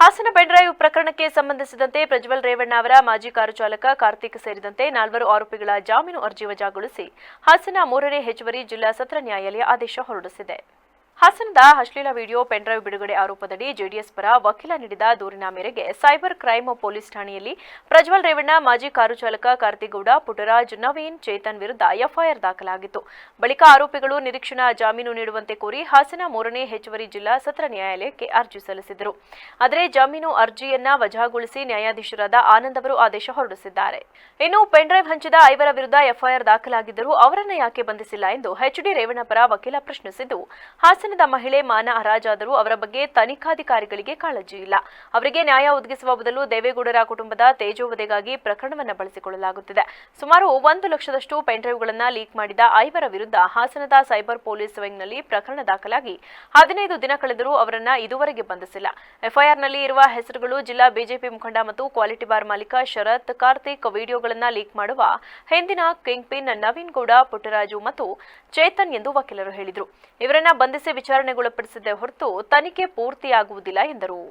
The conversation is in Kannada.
ಹಾಸನ ಪೆನ್ಡ್ರೈವ್ ಪ್ರಕರಣಕ್ಕೆ ಸಂಬಂಧಿಸಿದಂತೆ ಪ್ರಜ್ವಲ್ ರೇವಣ್ಣ ಅವರ ಮಾಜಿ ಕಾರು ಚಾಲಕ ಕಾರ್ತಿಕ್ ಸೇರಿದಂತೆ ನಾಲ್ವರು ಆರೋಪಿಗಳ ಜಾಮೀನು ಅರ್ಜಿ ವಜಾಗೊಳಿಸಿ ಹಾಸನ ಮೂರನೇ ಹೆಚ್ಚುವರಿ ಜಿಲ್ಲಾ ಸತ್ರ ನ್ಯಾಯಾಲಯ ಆದೇಶ ಹೊರಡಿಸಿದೆ. ಹಾಸನದ ಅಶ್ಲೀಲ ವಿಡಿಯೋ ಪೆನ್ಡ್ರೈವ್ ಬಿಡುಗಡೆ ಆರೋಪದಡಿ ಜೆಡಿಎಸ್ ಪರ ವಕೀಲ ನೀಡಿದ ದೂರಿನ ಮೇರೆಗೆ ಸೈಬರ್ ಕ್ರೈಮ್ ಪೊಲೀಸ್ ಠಾಣೆಯಲ್ಲಿ ಪ್ರಜ್ವಲ್ ರೇವಣ್ಣ, ಮಾಜಿ ಕಾರು ಚಾಲಕ ಕಾರ್ತಿಗೌಡ ಪುಟ್ಟರಾಜ್ ನವೀನ್, ಚೇತನ್ ವಿರುದ್ಧ ಎಫ್ಐಆರ್ ದಾಖಲಾಗಿತ್ತು. ಬಳಿಕ ಆರೋಪಿಗಳು ನಿರೀಕ್ಷಣಾ ಜಾಮೀನು ನೀಡುವಂತೆ ಕೋರಿ ಹಾಸನ ಮೂರನೇ ಹೆಚ್ಚುವರಿ ಜಿಲ್ಲಾ ಸತ್ರ ನ್ಯಾಯಾಲಯಕ್ಕೆ ಅರ್ಜಿ ಸಲ್ಲಿಸಿದರು. ಆದರೆ ಜಾಮೀನು ಅರ್ಜಿಯನ್ನ ವಜಾಗೊಳಿಸಿ ನ್ಯಾಯಾಧೀಶರಾದ ಆನಂದ್ ಅವರು ಆದೇಶ ಹೊರಡಿಸಿದ್ದಾರೆ. ಇನ್ನು ಪೆನ್ಡ್ರೈವ್ ಹಂಚಿದ ಐವರ ವಿರುದ್ಧ ಎಫ್ಐಆರ್ ದಾಖಲಾಗಿದ್ದರೂ ಅವರನ್ನು ಯಾಕೆ ಬಂಧಿಸಿಲ್ಲ ಎಂದು ಎಚ್ಡಿ ರೇವಣ್ಣ ಪರ ವಕೀಲ ಪ್ರಶ್ನಿಸಿದ್ದು ಹಾಸನದ ಮಹಿಳೆ ಮಾನ ಹರಾಜಾದರೂ ಅವರ ಬಗ್ಗೆ ತನಿಖಾಧಿಕಾರಿಗಳಿಗೆ ಕಾಳಜಿ ಇಲ್ಲ. ಅವರಿಗೆ ನ್ಯಾಯ ಒದಗಿಸುವ ಬದಲು ದೇವೇಗೌಡರ ಕುಟುಂಬದ ತೇಜೋವಧೆಗಾಗಿ ಪ್ರಕರಣವನ್ನು ಬಳಸಿಕೊಳ್ಳಲಾಗುತ್ತಿದೆ. ಸುಮಾರು ಒಂದು ಲಕ್ಷದಷ್ಟು ಪೆನ್ಡ್ರೈವ್ಗಳನ್ನು ಲೀಕ್ ಮಾಡಿದ ಐವರ ವಿರುದ್ಧ ಹಾಸನದ ಸೈಬರ್ ಪೊಲೀಸ್ ವಿಂಗ್ನಲ್ಲಿ ಪ್ರಕರಣ ದಾಖಲಾಗಿ ಹದಿನೈದು ದಿನ ಕಳೆದರೂ ಅವರನ್ನ ಇದುವರೆಗೆ ಬಂಧಿಸಿಲ್ಲ. ಎಫ್ಐಆರ್ನಲ್ಲಿ ಇರುವ ಹೆಸರುಗಳು ಜಿಲ್ಲಾ ಬಿಜೆಪಿ ಮುಖಂಡ ಮತ್ತು ಕ್ವಾಲಿಟಿ ಬಾರ್ ಮಾಲೀಕ ಶರತ್ ಕಾರ್ತಿಕ್ ವಿಡಿಯೋಗಳನ್ನು ಲೀಕ್ ಮಾಡುವ ಹಿಂದಿನ ಕಿಂಗ್ ಪಿನ್ ನವೀನ್ ಗೌಡ ಪುಟ್ಟರಾಜು ಮತ್ತು ಚೇತನ್ ಎಂದು ವಕೀಲರು ಹೇಳಿದರು. ಇವರನ್ನ ಬಂಧಿಸಿ ವಿಚಾರಣೆಗೊಳಪಡಿಸಿದ್ದೇ ಹೊರತು ತನಿಖೆ ಪೂರ್ತಿಯಾಗುವುದಿಲ್ಲ ಎಂದರು.